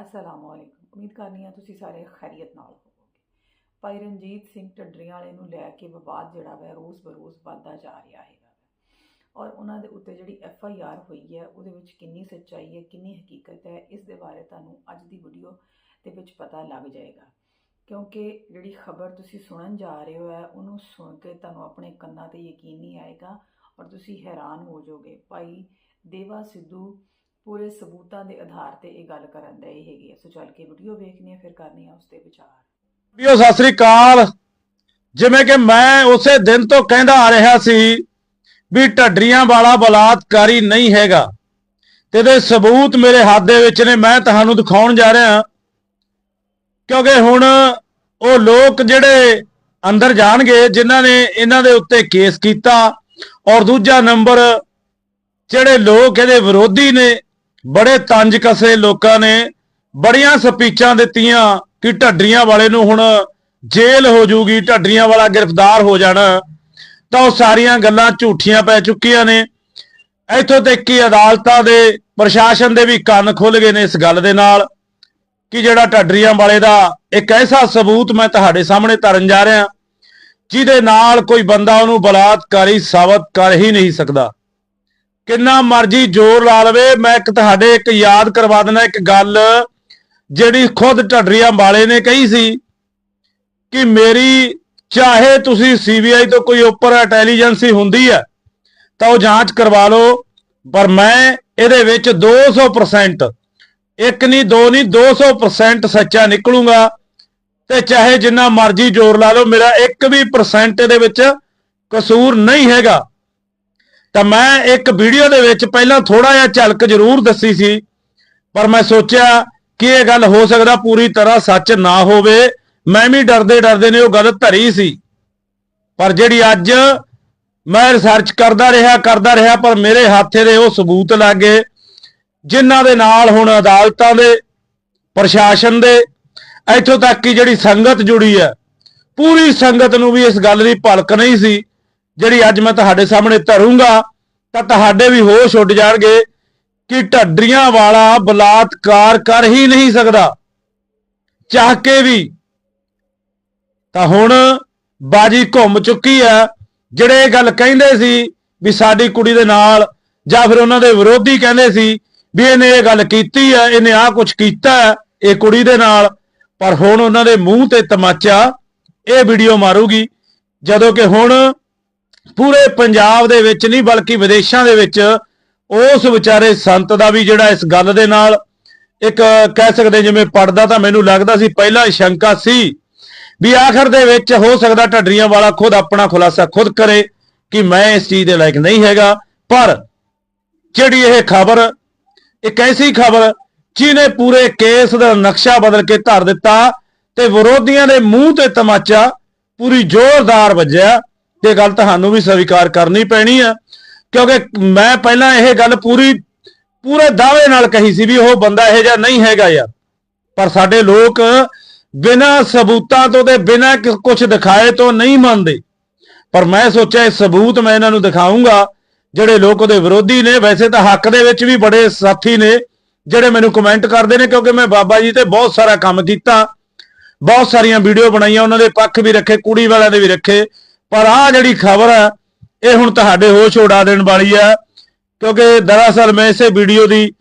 ਅਸਲਾਮ ਵਾਲੇਕੁਮ ਉਮੀਦ ਕਰਨੀ ਆ ਤੁਸੀਂ ਸਾਰੇ ਖੈਰੀਅਤ ਨਾਲ ਹੋਵੋਗੇ। ਭਾਈ ਰਣਜੀਤ ਸਿੰਘ ਢੱਡਰੀਆਂ ਵਾਲੇ ਨੂੰ ਲੈ ਕੇ ਵਿਵਾਦ ਜਿਹੜਾ ਵਾ, ਰੋਜ਼ ਬਰੋਜ਼ ਵੱਧਦਾ ਜਾ ਰਿਹਾ ਹੈਗਾ ਵਾ। ਔਰ ਉਹਨਾਂ ਦੇ ਉੱਤੇ ਜਿਹੜੀ ਐਫ ਆਈ ਆਰ ਹੋਈ ਹੈ, ਉਹਦੇ ਵਿੱਚ ਕਿੰਨੀ ਸੱਚਾਈ ਹੈ, ਕਿੰਨੀ ਹਕੀਕਤ ਹੈ, ਇਸ ਦੇ ਬਾਰੇ ਤੁਹਾਨੂੰ ਅੱਜ ਦੀ ਵੀਡੀਓ ਦੇ ਵਿੱਚ ਪਤਾ ਲੱਗ ਜਾਏਗਾ। ਕਿਉਂਕਿ ਜਿਹੜੀ ਖਬਰ ਤੁਸੀਂ ਸੁਣਨ ਜਾ ਰਹੇ ਹੋ ਹੈ, ਉਹਨੂੰ ਸੁਣ ਕੇ ਤੁਹਾਨੂੰ ਆਪਣੇ ਕੰਨਾਂ ਤੇ ਯਕੀਨ ਨਹੀਂ ਆਏਗਾ ਔਰ ਤੁਸੀਂ ਹੈਰਾਨ ਹੋ ਜਾਓਗੇ। ਭਾਈ ਦੇਵਾ ਸਿੱਧੂ ਪੂਰੇ ਸਬੂਤਾਂ ਦੇ ਆਧਾਰ ਤੇ ਇਹ ਗੱਲ ਕਰਨ ਦੇ ਹੈਗੇ ਆ। ਸੋ ਚੱਲ ਕੇ ਵੀਡੀਓ ਵੇਖਣੀ ਹੈ ਫਿਰ ਕਰਨੀ ਆ ਉਸ ਤੇ ਵਿਚਾਰ। ਵੀਓ ਸਤਿ ਸ੍ਰੀ ਅਕਾਲ। ਜਿਵੇਂ ਕਿ ਮੈਂ ਉਸੇ ਦਿਨ ਤੋਂ ਕਹਿੰਦਾ ਆ ਰਿਹਾ ਸੀ ਵੀ ਢੱਡਰੀਆਂ ਵਾਲਾ ਬਲਾਤਕਾਰੀ ਨਹੀਂ ਹੈਗਾ। ਤੇ ਇਹਦੇ ਸਬੂਤ ਮੇਰੇ ਹੱਥ ਦੇ ਵਿੱਚ ਨੇ, ਮੈਂ ਤੁਹਾਨੂੰ ਦਿਖਾਉਣ ਜਾ ਰਿਹਾ ਕਿਉਂਕਿ ਹੁਣ ਉਹ ਲੋਕ ਜਿਹੜੇ ਅੰਦਰ ਜਾਣਗੇ, ਜਿਨ੍ਹਾਂ ਨੇ ਇਹਨਾਂ ਦੇ ਉੱਤੇ ਕੇਸ ਕੀਤਾ ਔਰ ਦੂਜਾ ਨੰਬਰ, ਜਿਹੜੇ ਲੋਕ ਇਹਦੇ ਵਿਰੋਧੀ ਨੇ ਬੜੇ ਤੰਜ ਕਸੇ ਲੋਕਾਂ ਨੇ ਬੜੀਆਂ ਸਪੀਚਾਂ ਦਿੱਤੀਆਂ ਕਿ ਢੱਡਰੀਆਂ ਵਾਲੇ ਨੂੰ ਹੁਣ ਜੇਲ੍ਹ ਹੋ ਜੂਗੀ, ਢੱਡਰੀਆਂ ਵਾਲਾ ਗ੍ਰਿਫਤਾਰ ਹੋ ਜਾਣਾ। ਤਾਂ ਉਹ ਸਾਰੀਆਂ ਗੱਲਾਂ ਝੂਠੀਆਂ ਪੈ ਚੁੱਕੀਆਂ ਨੇ। ਇੱਥੋਂ ਤੱਕ ਕਿ ਅਦਾਲਤਾਂ ਦੇ, ਪ੍ਰਸ਼ਾਸਨ ਦੇ ਵੀ ਕੰਨ ਖੁੱਲ ਗਏ ਨੇ ਇਸ ਗੱਲ ਦੇ ਨਾਲ ਕਿ ਜਿਹੜਾ ਢੱਡਰੀਆਂ ਵਾਲੇ ਦਾ ਇੱਕ ਐਸਾ ਸਬੂਤ ਮੈਂ ਤੁਹਾਡੇ ਸਾਹਮਣੇ ਧਰਨ ਜਾ ਰਿਹਾ, ਜਿਹਦੇ ਨਾਲ ਕੋਈ ਬੰਦਾ ਉਹਨੂੰ ਬਲਾਤਕਾਰੀ ਸਾਬਤ ਕਰ ਹੀ ਨਹੀਂ ਸਕਦਾ। ਕਿੰਨਾ ਮਰਜ਼ੀ ਜ਼ੋਰ ਲਾ ਲਵੇ, ਮੈਂ ਇੱਕ ਤੁਹਾਡੇ ਇੱਕ ਯਾਦ ਕਰਵਾ ਦਿੰਦਾ ਇੱਕ ਗੱਲ ਜਿਹੜੀ ਖੁਦ ਢੱਡਰੀਆਂ ਵਾਲੇ ਨੇ ਕਹੀ ਸੀ ਕਿ ਮੇਰੀ, ਚਾਹੇ ਤੁਸੀਂ ਸੀਬੀਆਈ ਤੋਂ ਕੋਈ ਉੱਪਰ ਇੰਟੈਲੀਜੈਂਸੀ ਹੁੰਦੀ ਹੈ, ਤਾਂ ਉਹ ਜਾਂਚ ਕਰਵਾ ਲਓ, ਪਰ ਮੈਂ ਇਹਦੇ ਵਿੱਚ 200% ਇੱਕ ਨਹੀਂ, ਦੋ ਨਹੀਂ 200% ਸੱਚਾ ਨਿਕਲੂਗਾ, ਤੇ ਚਾਹੇ ਜਿੰਨਾ ਮਰਜ਼ੀ ਜ਼ੋਰ ਲਾ ਲਓ, ਮੇਰਾ ਇੱਕ ਵੀ ਪਰਸੈਂਟ ਇਹਦੇ ਵਿੱਚ ਕਸੂਰ ਨਹੀਂ ਹੈਗਾ। ਤਾਂ ਮੈਂ ਇੱਕ ਵੀਡੀਓ ਦੇ ਵਿੱਚ ਪਹਿਲਾਂ ਥੋੜਾ ਜਿਹਾ ਝਲਕ ਜ਼ਰੂਰ ਦੱਸੀ ਸੀ, ਪਰ ਮੈਂ ਸੋਚਿਆ ਕਿ ਇਹ ਗੱਲ ਹੋ ਸਕਦਾ ਪੂਰੀ ਤਰ੍ਹਾਂ ਸੱਚ ਨਾ ਹੋਵੇ। ਮੈਂ ਵੀ ਡਰਦੇ ਡਰਦੇ ਨੇ ਉਹ ਗੱਲ ਧਰੀ ਸੀ। ਪਰ ਜਿਹੜੀ ਅੱਜ ਮੈਂ ਰਿਸਰਚ ਕਰਦਾ ਰਿਹਾ ਕਰਦਾ ਰਿਹਾ, ਪਰ ਮੇਰੇ ਹੱਥੇ ਦੇ ਉਹ ਸਬੂਤ ਲੱਗੇ, ਜਿਨ੍ਹਾਂ ਦੇ ਨਾਲ ਹੁਣ ਅਦਾਲਤਾਂ ਦੇ, ਪ੍ਰਸ਼ਾਸਨ ਦੇ, ਇੱਥੋਂ ਤੱਕ ਕਿ ਜਿਹੜੀ ਸੰਗਤ ਜੁੜੀ ਹੈ, ਪੂਰੀ ਸੰਗਤ ਨੂੰ ਵੀ ਇਸ ਗੱਲ ਦੀ ਭਲਕ ਨਹੀਂ ਸੀ, ਜਿਹੜੀ ਅੱਜ ਮੈਂ ਤੁਹਾਡੇ ਸਾਹਮਣੇ ਧਰੂੰਗਾ। ਤਾਂ ਤੁਹਾਡੇ ਵੀ ਹੋਸ਼ ਉੱਡ ਜਾਣਗੇ ਕਿ ਢੱਡਰੀਆਂ ਵਾਲਾ ਬਲਾਤਕਾਰ ਕਰ ਹੀ ਨਹੀਂ ਸਕਦਾ। ਚਾਹ ਕੇ ਵੀ। ਤਾਂ ਹੁਣ ਬਾਜੀ ਘੁੰਮ ਚੁੱਕੀ ਹੈ, ਜਿਹੜੇ ਇਹ ਗੱਲ ਕਹਿੰਦੇ ਸੀ ਵੀ ਸਾਡੀ ਕੁੜੀ ਦੇ ਨਾਲ ਜਾਂ ਫਿਰ ਉਹਨਾਂ ਦੇ ਵਿਰੋਧੀ ਕਹਿੰਦੇ ਸੀ ਵੀ ਇਹਨੇ ਇਹ ਗੱਲ ਕੀਤੀ ਹੈ, ਇਹਨੇ ਆਹ ਕੁਝ ਕੀਤਾ ਹੈ, ਇਹ ਕੁੜੀ ਦੇ ਨਾਲ। ਪਰ ਹੁਣ ਉਹਨਾਂ ਦੇ ਮੂੰਹ ਤੇ ਤਮਾਚਾ ਇਹ ਵੀਡੀਓ ਮਾਰੂਗੀ, ਜਦੋਂ ਕਿ ਹੁਣ ਪੂਰੇ ਪੰਜਾਬ ਦੇ ਵਿੱਚ ਨਹੀਂ, ਬਲਕਿ ਵਿਦੇਸ਼ਾਂ ਦੇ ਵਿੱਚ ਉਸ ਵਿਚਾਰੇ ਸੰਤ ਦਾ ਵੀ ਜਿਹੜਾ ਇਸ ਗੱਲ ਦੇ ਨਾਲ ਇੱਕ ਕਹਿ ਸਕਦੇ ਜਿਵੇਂ ਪੜਦਾ ਤਾਂ ਮੈਨੂੰ ਲੱਗਦਾ ਸੀ, ਪਹਿਲਾਂ ਸ਼ੰਕਾ ਸੀ ਵੀ ਆਖਰ ਦੇ ਵਿੱਚ ਹੋ ਸਕਦਾ ਢੱਡਰੀਆਂ ਵਾਲਾ ਖੁਦ ਆਪਣਾ ਖੁਲਾਸਾ ਖੁਦ ਕਰੇ ਕਿ ਮੈਂ ਇਸ ਚੀਜ਼ ਦੇ ਲਾਇਕ ਨਹੀਂ ਹੈਗਾ। ਪਰ ਜਿਹੜੀ ਇਹ ਖਬਰ, ਇੱਕ ਐਸੀ ਖਬਰ ਜਿਹਨੇ ਪੂਰੇ ਕੇਸ ਦਾ ਨਕਸ਼ਾ ਬਦਲ ਕੇ ਧਰ ਦਿੱਤਾ ਤੇ ਵਿਰੋਧੀਆਂ ਦੇ ਮੂੰਹ ਤੇ ਤਮਾਚਾ ਪੂਰੀ ਜ਼ੋਰਦਾਰ ਵੱਜਿਆ ਤੇ ਗੱਲ ਤੁਹਾਨੂੰ ਵੀ ਸਵੀਕਾਰ ਕਰਨੀ ਪੈਣੀ ਆ। ਕਿਉਂਕਿ ਮੈਂ ਪਹਿਲਾਂ ਇਹ ਗੱਲ ਪੂਰੀ, ਪੂਰੇ ਦਾਅਵੇ ਨਾਲ ਕਹੀ ਸੀ ਵੀ ਉਹ ਬੰਦਾ ਇਹ ਜਿਹਾ ਨਹੀਂ ਹੈਗਾ ਯਾਰ। ਪਰ ਸਾਡੇ ਲੋਕ ਬਿਨਾਂ ਸਬੂਤਾਂ ਤੋਂ ਤੇ ਬਿਨਾਂ ਕੁਝ ਦਿਖਾਏ ਤੋਂ ਨਹੀਂ ਮੰਨਦੇ। ਪਰ ਮੈਂ ਸੋਚਿਆ ਇਹ ਸਬੂਤ ਮੈਂ ਇਹਨਾਂ ਨੂੰ ਦਿਖਾਉਂਗਾ ਜਿਹੜੇ ਲੋਕ ਉਹਦੇ ਵਿਰੋਧੀ ਨੇ, ਵੈਸੇ ਤਾਂ ਹੱਕ ਦੇ ਵਿੱਚ ਵੀ ਬੜੇ ਸਾਥੀ ਨੇ, ਜਿਹੜੇ ਮੈਨੂੰ ਕਮੈਂਟ ਕਰਦੇ ਨੇ, ਕਿਉਂਕਿ ਮੈਂ ਬਾਬਾ ਜੀ ਤੇ ਬਹੁਤ ਸਾਰਾ ਕੰਮ ਕੀਤਾ। ਬਹੁਤ ਸਾਰੀਆਂ ਵੀਡੀਓ ਬਣਾਈਆਂ, ਉਹਨਾਂ ਦੇ ਪੱਖ ਵੀ ਰੱਖੇ, ਕੁੜੀ ਵਾਲਿਆਂ ਦੇ ਵੀ ਰੱਖੇ। ਪਰ ਆਹ ਜਿਹੜੀ ਖਬਰ ਹੈ ਇਹ ਹੁਣ ਤੁਹਾਡੇ ਹੋਸ਼ ਉਡਾ ਦੇਣ ਵਾਲੀ ਹੈ ਕਿਉਂਕਿ ਦਰਅਸਲ ਮੈਂ ਇਸੇ ਵੀਡੀਓ ਦੀ,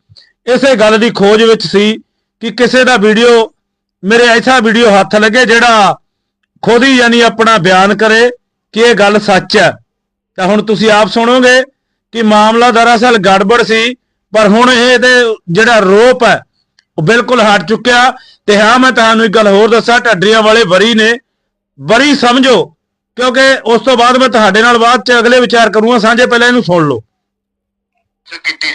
ਇਸੇ ਗੱਲ ਦੀ ਖੋਜ ਵਿੱਚ ਸੀ ਕਿ ਕਿਸੇ ਦਾ ਵੀਡੀਓ, ਮੇਰੇ ਐਸਾ ਵੀਡੀਓ ਹੱਥ ਲੱਗੇ ਜਿਹੜਾ ਖੁਦ ਹੀ ਯਾਨੀ ਆਪਣਾ ਬਿਆਨ ਕਰੇ ਕਿ ਇਹ ਗੱਲ ਸੱਚ ਹੈ ਤਾਂ ਹੁਣ ਤੁਸੀਂ ਆਪ ਸੁਣੋਗੇ ਕਿ ਮਾਮਲਾ ਦਰਅਸਲ ਗੜਬੜ ਸੀ, ਪਰ ਹੁਣ ਇਹਦੇ ਜਿਹੜਾ ਰੋਪ ਹੈ ਉਹ ਬਿਲਕੁਲ ਹਟ ਚੁੱਕਿਆ। ਤੇ ਹਾਂ, ਮੈਂ ਤੁਹਾਨੂੰ ਇੱਕ ਗੱਲ ਹੋਰ ਦੱਸਾਂ, ਢੱਡਰੀਆਂ ਵਾਲੇ ਵਰੀ ਨੇ, ਵਰੀ ਸਮਝੋ ਕਿਉਂਕਿ ਉਸ ਤੋਂ ਬਾਅਦ ਮੈਂ ਤੁਹਾਡੇ ਨਾਲ ਬਾਅਦ ਚ ਅਗਲੇ ਵਿਚਾਰ ਕਰੂੰਗਾ ਸਾਂਝੇ ਪਹਿਲਾਂ ਇਹਨੂੰ ਸੁਣ ਲਓ। ਕੀਤੀ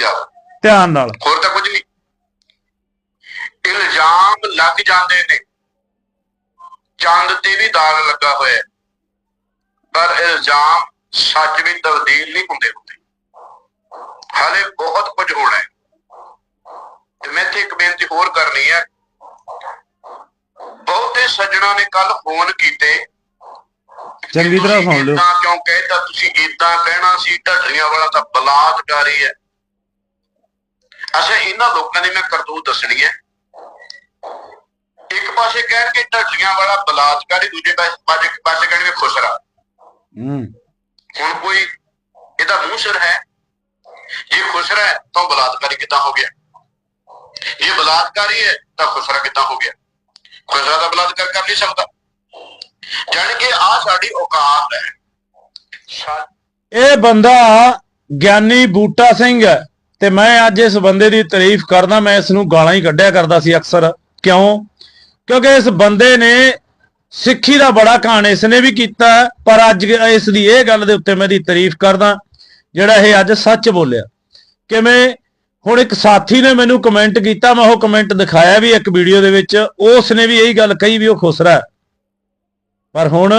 ਧਿਆਨ ਨਾਲ। ਹੋਰ ਤਾਂ ਕੁਝ ਨਹੀਂ। ਇਲਜ਼ਾਮ ਲੱਗ ਜਾਂਦੇ ਨੇ। ਚੰਦ ਤੇ ਵੀ ਦਾਗ ਲੱਗਾ ਹੋਇਆ। ਪਰ ਇਲਜ਼ਾਮ ਸੱਚ ਵਿੱਚ ਤਬਦੀਲ ਨਹੀਂ ਹੁੰਦੇ ਹੁੰਦੇ। ਹਾਲੇ ਬਹੁਤ ਕੁਝ ਹੋਣਾ ਹੈ। ਤੇ ਮੈਂ ਇੱਥੇ ਇੱਕ ਬੇਨਤੀ ਹੋਰ ਕਰਨੀ ਹੈ। ਬਹੁਤੇ ਸੱਜਣਾ ਨੇ ਕੱਲ ਫੋਨ ਕੀਤੇ ਚੰਗੀ ਤਰ੍ਹਾਂ ਸੁਣ ਲਿਓ। ਇਦਾਂ ਕਿਉਂ ਕਹਿੰਦਾ ਤੁਸੀਂ ਇਦਾਂ ਕਹਿਣਾ ਸੀ ਢੱਡਰੀਆਂ ਵਾਲਾ ਤਾਂ ਬਲਾਤਕਾਰੀ ਹੈ। ਅੱਛਾ ਇਹਨਾਂ ਲੋਕਾਂ ਦੀ ਮੈਂ ਕਰਤੂਤ ਦੱਸਣੀ ਹੈ। ਪਾਸੇ ਕਹਿਣਗੇ ਢੱਡੀਆਂ ਵਾਲਾ ਬਲਾਤਕਾਰੀ ਦੂਜੇ ਪਾਸੇ ਪਾਸੇ ਕਹਿਣਗੇ ਖੁਸਰਾ। ਹੂੰ। ਹੁਣ ਕੋਈ ਇਹਦਾ ਮੂੰਹ ਸਿਰ ਹੈ? ਜੇ ਖੁਸਰਾ ਹੈ ਤਾਂ ਬਲਾਤਕਾਰੀ ਕਿੱਦਾਂ ਹੋ ਗਿਆ? ਜੇ ਬਲਾਤਕਾਰੀ ਹੈ ਤਾਂ ਖੁਸਰਾ ਕਿੱਦਾਂ ਹੋ ਗਿਆ? ਖੁਸਰਾ ਦਾ ਬਲਾਤਕਾਰ ਕਰ ਨਹੀਂ ਸਕਦਾ। ਜਾਣੀ ਕਿ ਆ ਸਾਡੀ ਔਕਾਤ ਹੈ। ਇਹ ਬੰਦਾ ਗਿਆਨੀ ਬੂਟਾ ਸਿੰਘ ਹੈ ਤੇ ਮੈਂ ਅੱਜ ਇਸ ਬੰਦੇ ਦੀ ਤਾਰੀਫ ਕਰਦਾ, ਮੈਂ ਇਸ ਨੂੰ ਗਾਲਾਂ ਹੀ ਕੱਢਿਆ ਕਰਦਾ ਸੀ ਅਕਸਰ। ਕਿਉਂ? ਕਿਉਂਕਿ ਇਸ ਬੰਦੇ ਨੇ ਸਿੱਖੀ ਦਾ ਬੜਾ ਕਾਣ ਇਸ ਨੇ ਵੀ ਕੀਤਾ, ਪਰ ਅੱਜ ਇਸ ਦੀ ਇਹ ਗੱਲ ਦੇ ਉੱਤੇ ਮੈਂ ਦੀ ਤਾਰੀਫ ਕਰਦਾ, ਜਿਹੜਾ ਇਹ ਅੱਜ ਸੱਚ ਬੋਲਿਆ। ਕਿਵੇਂ? ਹੁਣ ਇੱਕ ਸਾਥੀ ਨੇ ਮੈਨੂੰ ਕਮੈਂਟ ਕੀਤਾ, ਮੈਂ ਉਹ ਕਮੈਂਟ ਦਿਖਾਇਆ ਵੀ ਇੱਕ ਵੀਡੀਓ ਦੇ ਵਿੱਚ ਉਸ ਨੇ ਵੀ ਇਹੀ ਗੱਲ ਕਹੀ ਵੀ ਉਹ ਖੁਸਰਾ ਹੈ। ਪਰ ਹੁਣ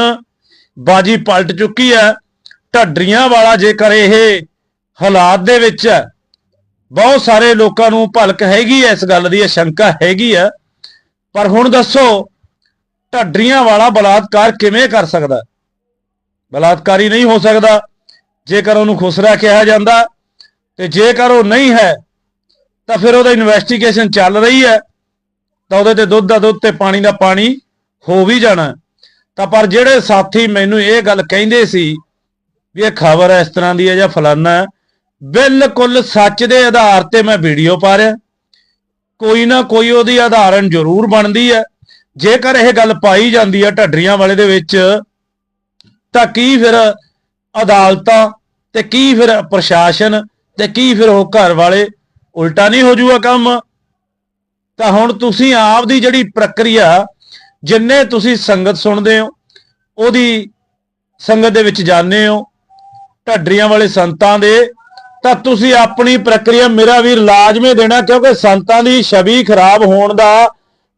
ਬਾਜੀ ਪਲਟ ਚੁੱਕੀ ਹੈ। ਢੱਡਰੀਆਂ ਵਾਲਾ ਜੇਕਰ ਇਹ ਹਾਲਾਤ ਦੇ ਵਿੱਚ ਹੈ, ਬਹੁਤ ਸਾਰੇ ਲੋਕਾਂ ਨੂੰ ਭਲਕ ਹੈਗੀ ਐ ਇਸ ਗੱਲ ਦੀ ਇਹ ਸ਼ੰਕਾ ਹੈਗੀ ਹੈ। ਪਰ ਹੁਣ ਦੱਸੋ, ਢੱਡਰੀਆਂ ਵਾਲਾ ਬਲਾਤਕਾਰ ਕਿਵੇਂ ਕਰ ਸਕਦਾ ਬਲਾਤਕਾਰੀ ਨਹੀਂ ਹੋ ਸਕਦਾ। ਜੇਕਰ ਉਹਨੂੰ ਖੁਸਰਾ ਕਿਹਾ ਜਾਂਦਾ ਤੇ ਜੇਕਰ ਉਹ ਨਹੀਂ ਹੈ, ਤਾਂ ਫਿਰ ਉਹਦਾ ਇਨਵੈਸਟੀਗੇਸ਼ਨ ਚੱਲ ਰਹੀ ਹੈ। ਤਾਂ ਉਹਦੇ ਤੇ ਦੁੱਧ ਦਾ ਦੁੱਧ ਤੇ ਪਾਣੀ ਦਾ ਪਾਣੀ ਹੋ ਵੀ ਜਾਣਾ ਤਾਂ ਪਰ ਜਿਹੜੇ ਸਾਥੀ ਮੈਨੂੰ ਇਹ ਗੱਲ ਕਹਿੰਦੇ ਸੀ ਵੀ ਇਹ ਖਬਰ ਇਸ ਤਰ੍ਹਾਂ ਦੀ ਹੈ ਜਾਂ ਫਲਾਨਾ ਬਿਲਕੁਲ ਸੱਚ ਦੇ ਆਧਾਰ ਤੇ ਮੈਂ ਵੀਡੀਓ ਪਾ ਰਿਹਾ। ਕੋਈ ਨਾ ਕੋਈ ਉਹਦੀ ਆਧਾਰਨ ਜ਼ਰੂਰ ਬਣਦੀ ਹੈ। ਜੇਕਰ ਇਹ ਗੱਲ ਪਾਈ ਜਾਂਦੀ ਹੈ ਢੱਡਰੀਆਂ ਵਾਲੇ ਦੇ ਵਿੱਚ, ਤਾਂ ਕੀ ਫਿਰ ਅਦਾਲਤਾਂ ਤੇ ਕੀ ਫਿਰ ਪ੍ਰਸ਼ਾਸਨ ਤੇ ਕੀ ਫਿਰ ਉਹ ਘਰ ਵਾਲੇ, ਉਲਟਾ ਨਹੀਂ ਹੋ ਜੂਗਾ ਕੰਮ? ਤਾਂ ਹੁਣ ਤੁਸੀਂ ਆਪ ਦੀ ਜਿਹੜੀ ਪ੍ਰਕਿਰਿਆ ਜਿੰਨੇ ਤੁਸੀਂ ਸੰਗਤ ਸੁਣਦੇ ਹੋ, ਉਹਦੀ ਸੰਗਤ ਦੇ ਵਿੱਚ ਜਾਂਦੇ ਹੋ, ਢੱਡਰੀਆਂ ਵਾਲੇ ਸੰਤਾਂ ਦੇ, ਤਾਂ ਤੁਸੀਂ ਆਪਣੀ ਪ੍ਰਕਿਰਿਆ ਮੇਰਾ ਵੀ ਲਾਜ਼ਮੀ ਦੇਣਾ, ਕਿਉਂਕਿ ਸੰਤਾਂ ਦੀ ਛਵੀ ਖਰਾਬ ਹੋਣ ਦਾ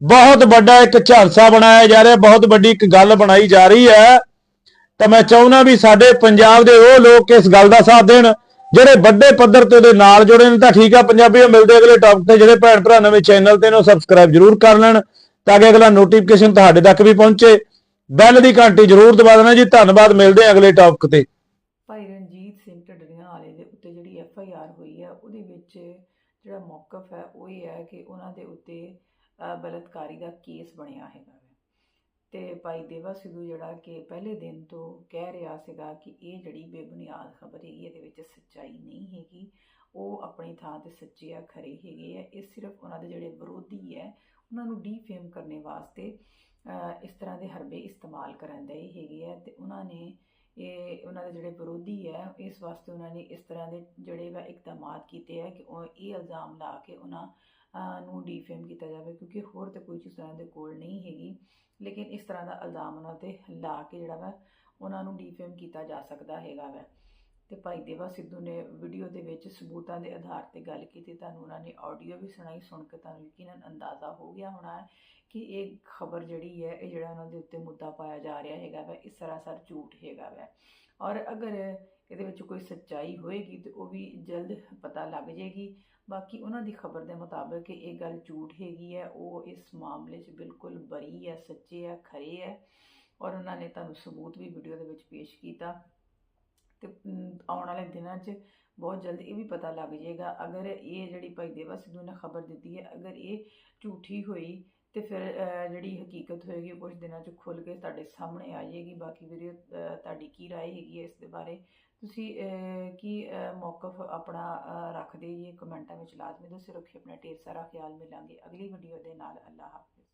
ਬਹੁਤ ਵੱਡਾ ਇੱਕ ਝਾਂਸਾ ਬਣਾਇਆ ਜਾ ਰਿਹਾ, ਬਹੁਤ ਵੱਡੀ ਇੱਕ ਗੱਲ ਬਣਾਈ ਜਾ ਰਹੀ ਹੈ। ਤਾਂ ਮੈਂ ਚਾਹੁੰਦਾ ਵੀ ਸਾਡੇ ਪੰਜਾਬ ਦੇ ਉਹ ਲੋਕ ਇਸ ਗੱਲ ਦਾ ਸਾਥ ਦੇਣ, ਜਿਹੜੇ ਵੱਡੇ ਪੱਧਰ ਤੇ ਉਹਦੇ ਨਾਲ ਜੁੜੇ ਨੇ, ਤਾਂ ਠੀਕ ਆ ਪੰਜਾਬੀਓ ਮਿਲਦੇ ਅਗਲੇ ਟੌਪਿਕ ਤੇ, ਜਿਹੜੇ ਭੈਣ ਭਰਾ ਨਵੇਂ ਚੈਨਲ ਤੇ ਨੂੰ ਸਬਸਕ੍ਰਾਈਬ ਜਰੂਰ ਕਰ ਲੈਣ। ਤਾਂ ਕਿ ਅਗਲਾ ਨੋਟੀਫਿਕੇਸ਼ਨ ਤੁਹਾਡੇ ਤੱਕ ਵੀ ਪਹੁੰਚੇ। ਬੈਲ ਦੀ ਘੰਟੀ ਜਰੂਰ ਦਬਾ ਦੇਣਾ ਜੀ। ਧੰਨਵਾਦ। ਮਿਲਦੇ ਹਾਂ ਅਗਲੇ ਟੌਪਿਕ ਤੇ। ਭਾਈ ਰਣਜੀਤ ਸਿੰਘ ਢੱਡਰੀਆਂ ਵਾਲੇ ਦੇ ਉੱਤੇ ਜਿਹੜੀ ਐਫ ਆਈ ਆਰ ਹੋਈ ਹੈ ਉਹਦੇ ਵਿੱਚ ਜਿਹੜਾ ਮੌਕਫ ਹੈ ਉਹ ਇਹ ਹੈ ਕਿ ਉਹਨਾਂ ਦੇ ਉੱਤੇ ਅ, ਬਲਾਤਕਾਰੀ ਦਾ ਕੇਸ ਬਣਿਆ ਹੈਗਾ ਹੈ। ਤੇ ਭਾਈ ਦੇਵਾ ਸਿੱਧੂ ਜਿਹੜਾ ਕਿ ਪਹਿਲੇ ਦਿਨ ਤੋਂ ਕਹਿ ਰਿਹਾ ਸੀਗਾ ਕਿ ਇਹ ਜਿਹੜੀ ਬੇਬੁਨਿਆਦ ਖਬਰ ਹੈਗੀ ਇਹਦੇ ਵਿੱਚ ਸੱਚਾਈ ਨਹੀਂ ਹੈਗੀ। ਉਹ ਆਪਣੀ ਥਾਂ ਤੇ ਸੱਚੇ ਆ ਖਰੇ ਹੈਗੇ ਆ। ਇਹ ਸਿਰਫ ਉਹਨਾਂ ਦੇ ਜਿਹੜੇ ਵਿਰੋਧੀ ਹੈ ਉਹਨਾਂ ਨੂੰ ਡੀਫੇਮ ਕਰਨੇ ਵਾਸਤੇ ਇਸ ਤਰ੍ਹਾਂ ਦੇ ਹਰਬੇ ਇਸਤੇਮਾਲ ਕਰਨ ਦੇ ਹੈਗੇ ਆ ਤੇ ਉਹਨਾਂ ਨੇ ਇਹ ਉਹਨਾਂ ਦੇ ਜਿਹੜੇ ਵਿਰੋਧੀ ਹੈ ਇਸ ਵਾਸਤੇ ਉਹਨਾਂ ਨੇ ਇਸ ਤਰ੍ਹਾਂ ਦੇ ਜਿਹੜੇ ਵਾ ਇਕਦਾਮਾਤ ਕੀਤੇ ਹੈ ਕਿ ਉਹ ਇਹ ਇਲਜ਼ਾਮ ਲਾ ਕੇ ਉਹਨਾਂ ਨੂੰ ਡੀਫੇਮ ਕੀਤਾ ਜਾਵੇ ਕਿਉਂਕਿ ਹੋਰ ਤੇ ਕੋਈ ਚੀਜ਼ ਉਹਨਾਂ ਦੇ ਕੋਲ ਨਹੀਂ ਹੈਗੀ। ਲੇਕਿਨ ਇਸ ਤਰ੍ਹਾਂ ਦਾ ਇਲਜ਼ਾਮ ਉਹਨਾਂ ਤੇ ਲਾ ਕੇ ਜਿਹੜਾ ਵਾ ਉਹਨਾਂ ਨੂੰ ਡੀਫੇਮ ਕੀਤਾ ਜਾ ਸਕਦਾ ਹੈਗਾ ਵਾ। ਤੇ ਭਾਈ ਦੇਵਾ ਸਿੱਧੂ ਨੇ ਵੀਡੀਓ ਦੇ ਵਿੱਚ ਸਬੂਤਾਂ ਦੇ ਆਧਾਰ ਤੇ ਗੱਲ ਕੀਤੀ, ਤੁਹਾਨੂੰ ਉਹਨਾਂ ਨੇ ਆਡੀਓ ਵੀ ਸੁਣਾਈ, ਸੁਣ ਕੇ ਤੁਹਾਨੂੰ ਯਕੀਨਨ ਅੰਦਾਜ਼ਾ ਹੋ ਗਿਆ ਹੋਣਾ ਹੈ ਕਿ ਇਹ ਖਬਰ ਜਿਹੜੀ ਹੈ, ਇਹ ਜਿਹੜਾ ਉਹਨਾਂ ਦੇ ਉੱਤੇ ਮੁੱਦਾ ਪਾਇਆ ਜਾ ਰਿਹਾ ਹੈਗਾ ਵਾ ਇਹ ਸਰਾਸਰ ਝੂਠ ਹੈਗਾ ਵਾ। ਔਰ ਅਗਰ ਇਹਦੇ ਵਿੱਚ ਕੋਈ ਸੱਚਾਈ ਹੋਏਗੀ ਤੇ ਉਹ ਵੀ ਜਲਦ ਪਤਾ ਲੱਗ ਜਾਏਗੀ। ਬਾਕੀ ਉਹਨਾਂ ਦੀ ਖਬਰ ਦੇ ਮੁਤਾਬਕ ਇਹ ਗੱਲ ਝੂਠ ਹੈਗੀ ਹੈ, ਉਹ ਇਸ ਮਾਮਲੇ 'ਚ ਬਿਲਕੁਲ ਬਰੀ ਹੈ, ਸੱਚੇ ਹੈ, ਖਰੇ ਹੈ। ਔਰ ਉਹਨਾਂ ਨੇ ਤੁਹਾਨੂੰ ਸਬੂਤ ਵੀ ਵੀਡੀਓ ਦੇ ਵਿੱਚ ਪੇਸ਼ ਕੀਤਾ। ਤੇ ਅਮ, ਆਉਣ ਵਾਲੇ ਦਿਨਾਂ 'ਚ ਬਹੁਤ ਜਲਦ ਇਹ ਵੀ ਪਤਾ ਲੱਗ ਜਾਏਗਾ ਅਗਰ ਇਹ ਜਿਹੜੀ ਭਾਈ ਦੇਵਾ ਸਿੱਧੂ ਨੇ ਖਬਰ ਦਿੱਤੀ ਹੈ ਅਗਰ ਇਹ ਝੂਠੀ ਹੋਈ ਤੇ ਫਿਰ ਅਹ, ਜਿਹੜੀ ਹਕੀਕਤ ਹੋਏਗੀ ਉਹ ਕੁਝ ਦਿਨਾਂ 'ਚ ਖੁੱਲ ਕੇ ਤੁਹਾਡੇ ਸਾਹਮਣੇ ਆ ਜਾਏਗੀ ਬਾਕੀ ਵੀਡੀਓ ਤੁਹਾਡੀ ਕੀ رائے ਹੈਗੀ ਹੈ ਇਸ ਦੇ ਬਾਰੇ ਤੁਸੀਂ ਅਹ, ਕੀ ਅਹ, ਮੌਕਫ ਆਪਣਾ ਅਹ, ਰੱਖਦੇ ਜੀ ਕਮੈਂਟਾਂ ਵਿੱਚ ਲਾਜ਼ਮੀ ਦੱਸੋ ਰੱਖਿਓ ਆਪਣਾ ਢੇਰ ਸਾਰਾ ਖਿਆਲ ਮਿਲਾਂਗੇ ਅਗਲੀ ਵੀਡੀਓ ਦੇ ਨਾਲ ਅੱਲਾਹ ਹਾਫਿਜ਼